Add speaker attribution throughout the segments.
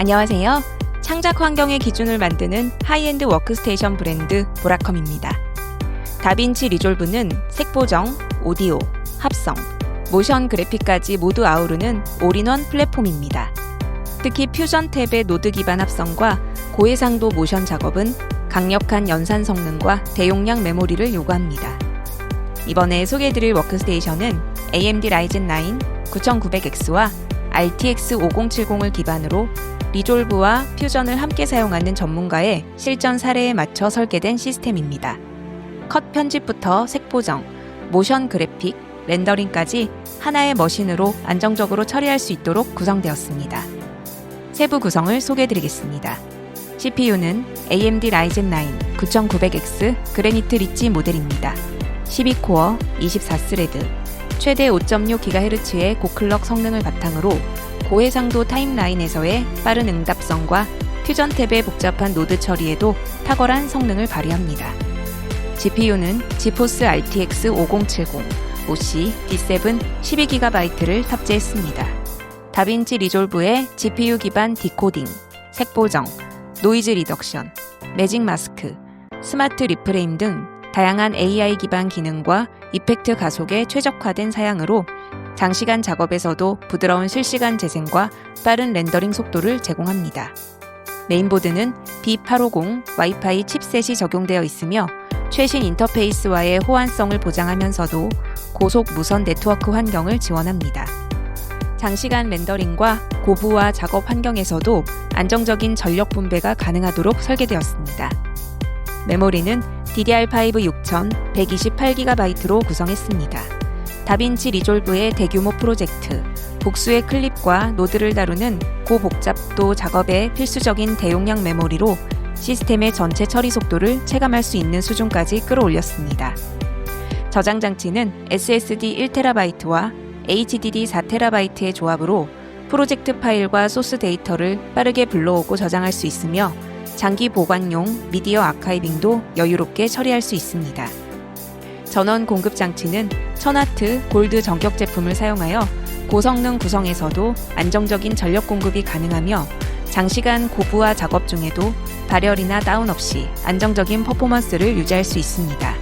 Speaker 1: 안녕하세요. 창작 환경의 기준을 만드는 하이엔드 워크스테이션 브랜드 보라컴입니다. 다빈치 리졸브는 색보정, 오디오, 합성, 모션 그래픽까지 모두 아우르는 올인원 플랫폼입니다. 특히 퓨전 탭의 노드 기반 합성과 고해상도 모션 작업은 강력한 연산 성능과 대용량 메모리를 요구합니다. 이번에 소개해드릴 워크스테이션은 AMD 라이젠 9 9900X와 RTX 5070을 기반으로 리졸브와 퓨전을 함께 사용하는 전문가의 실전 사례에 맞춰 설계된 시스템입니다. 컷 편집부터 색 보정, 모션 그래픽, 렌더링까지 하나의 머신으로 안정적으로 처리할 수 있도록 구성되었습니다. 세부 구성을 소개해드리겠습니다. CPU는 AMD 라이젠 9 9900X 그래니트 리치 모델입니다. 12코어, 24스레드, 최대 5.6GHz의 고클럭 성능을 바탕으로 고해상도 타임라인에서의 빠른 응답성과 퓨전 탭의 복잡한 노드 처리에도 탁월한 성능을 발휘합니다. GPU는 지포스 RTX 5070, OC D7 12GB를 탑재했습니다. 다빈치 리졸브의 GPU 기반 디코딩, 색 보정, 노이즈 리덕션, 매직 마스크, 스마트 리프레임 등 다양한 AI 기반 기능과 이펙트 가속에 최적화된 사양으로 장시간 작업에서도 부드러운 실시간 재생과 빠른 렌더링 속도를 제공합니다. 메인보드는 B850 와이파이 칩셋이 적용되어 있으며 최신 인터페이스와의 호환성을 보장하면서도 고속 무선 네트워크 환경을 지원합니다. 장시간 렌더링과 고부하 작업 환경에서도 안정적인 전력 분배가 가능하도록 설계되었습니다. 메모리는 DDR5 6000 128GB 구성했습니다. 다빈치 리졸브의 대규모 프로젝트, 복수의 클립과 노드를 다루는 고복잡도 작업에 필수적인 대용량 메모리로 시스템의 전체 처리 속도를 체감할 수 있는 수준까지 끌어올렸습니다. 저장 장치는 SSD 1TB와 HDD 4TB의 조합으로 프로젝트 파일과 소스 데이터를 빠르게 불러오고 저장할 수 있으며 장기 보관용 미디어 아카이빙도 여유롭게 처리할 수 있습니다. 전원 공급 장치는 천와트 골드 전격 제품을 사용하여 고성능 구성에서도 안정적인 전력 공급이 가능하며 장시간 고부하 작업 중에도 발열이나 다운 없이 안정적인 퍼포먼스를 유지할 수 있습니다.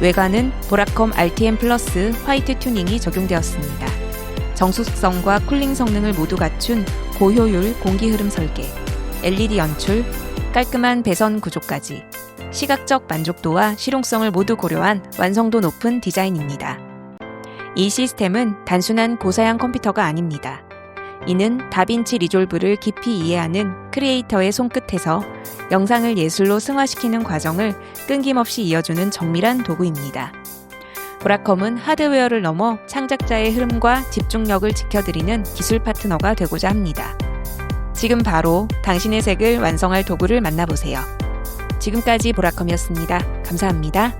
Speaker 1: 외관은 보라컴 RTM 플러스 화이트 튜닝이 적용되었습니다. 정숙성과 쿨링 성능을 모두 갖춘 고효율 공기 흐름 설계, LED 연출, 깔끔한 배선 구조까지 시각적 만족도와 실용성을 모두 고려한 완성도 높은 디자인입니다. 이 시스템은 단순한 고사양 컴퓨터가 아닙니다. 이는 다빈치 리졸브를 깊이 이해하는 크리에이터의 손끝에서 영상을 예술로 승화시키는 과정을 끊김없이 이어주는 정밀한 도구입니다. 보라컴은 하드웨어를 넘어 창작자의 흐름과 집중력을 지켜드리는 기술 파트너가 되고자 합니다. 지금 바로 당신의 색을 완성할 도구를 만나보세요. 지금까지 보라컴이었습니다. 감사합니다.